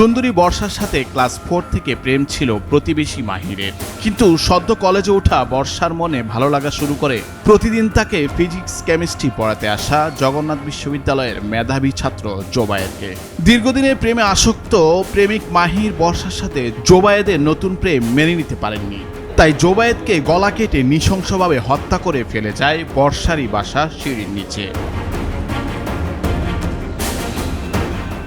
সুন্দরী বর্ষার সাথে ক্লাস ফোর থেকে প্রেম ছিল প্রতিবেশী মাহিরের। কিন্তু সদ্য কলেজে ওঠা বর্ষার মনে ভালো লাগা শুরু করে প্রতিদিন তাকে ফিজিক্স, কেমিস্ট্রি পড়াতে আসা জগন্নাথ বিশ্ববিদ্যালয়ের মেধাবী ছাত্র জোবায়েদকে দীর্ঘদিনের প্রেমে আসক্ত প্রেমিক মাহির বর্ষার সাথে জোবায়েদের নতুন প্রেম মেনে নিতে পারেননি। তাই জোবায়েদকে গলা কেটে নৃশংসভাবে হত্যা করে ফেলে যায় বর্ষারই বাসা সিঁড়ির নিচে।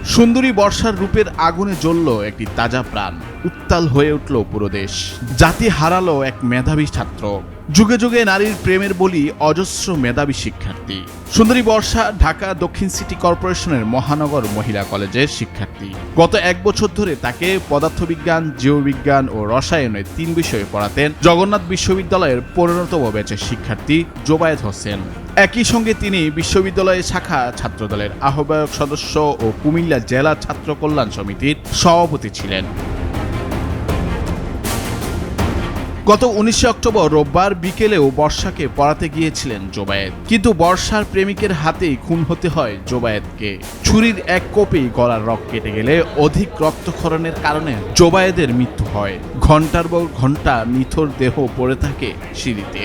সুন্দরী বর্ষার রূপের আগুনে জ্বলল একটি তাজা প্রাণ। উত্তাল হয়ে উঠল পুরো দেশ। জাতি হারালো এক মেধাবী ছাত্র। যুগে যুগে নারীর প্রেমের বলি অজস্র মেধাবী শিক্ষার্থী। সুন্দরী বর্ষা, ঢাকা দক্ষিণ সিটি কর্পোরেশনের মহানগর মহিলা কলেজের শিক্ষার্থী। গত এক বছর ধরে তাকে পদার্থবিজ্ঞান, জীববিজ্ঞান ও রসায়নে তিন বিষয়ে পড়াতেন জগন্নাথ বিশ্ববিদ্যালয়ের পরিণতম ব্যাচের শিক্ষার্থী জোবায়েদ হোসেন। একই সঙ্গে তিনি বিশ্ববিদ্যালয়ের শাখা ছাত্রদলের আহ্বায়ক সদস্য ও কুমিল্লা জেলা ছাত্র কল্যাণ সমিতির সভাপতি ছিলেন। গত উনিশে অক্টোবর রোববার বিকেলেও বর্ষাকে পড়াতে গিয়েছিলেন জোবায়েত কিন্তু বর্ষার প্রেমিকের হাতেই খুন হতে হয় জোবায়েতকে ছুরির এক কোপেই গলার রক কেটে গেলে অধিক রক্তক্ষরণের কারণে জোবায়েদের মৃত্যু হয়। ঘণ্টার পর ঘণ্টা নিথর দেহ পড়ে থাকে সিঁড়িতে।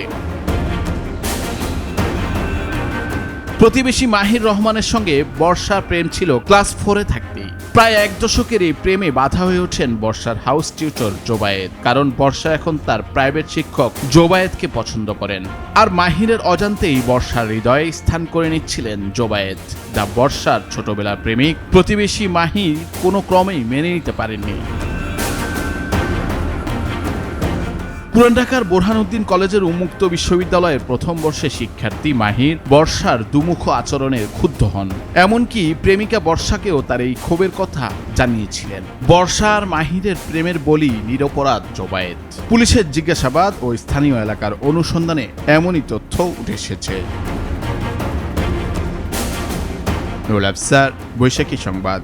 প্রতিবেশী মাহির রহমানের সঙ্গে বর্ষার প্রেম ছিল ক্লাস ফোরে থাকতেই। প্রায় এক দশকের এই প্রেমে বাধা হয়ে ওঠেন বর্ষার হাউস টিউটর জোবায়েদ, কারণ বর্ষা এখন তার প্রাইভেট শিক্ষক জোবায়েদকে পছন্দ করেন। আর মাহিরের অজান্তেই বর্ষার হৃদয়ে স্থান করে নিচ্ছিলেন জোবায়েদ। যা বর্ষার ছোটবেলার প্রেমিক, প্রতিবেশী মাহির কোনো ক্রমেই মেনে নিতে পারেননি। পুরান ঢাকার বোরহানউদ্দিন কলেজের উন্মুক্ত বিশ্ববিদ্যালয়ের প্রথম বর্ষের শিক্ষার্থী মাহির বর্ষার দুমুখ আচরণে ক্ষুব্ধ হন। এমনকি প্রেমিকা বর্ষাকেও তার এই ক্ষোভের কথা জানিয়েছিলেন। বর্ষার মাহিরের প্রেমের বলি নিরপরাধ জোবায়েত। পুলিশের জিজ্ঞাসাবাদ ও স্থানীয় এলাকার অনুসন্ধানে এমনই তথ্য উঠে এসেছে। বৈশাখী সংবাদ।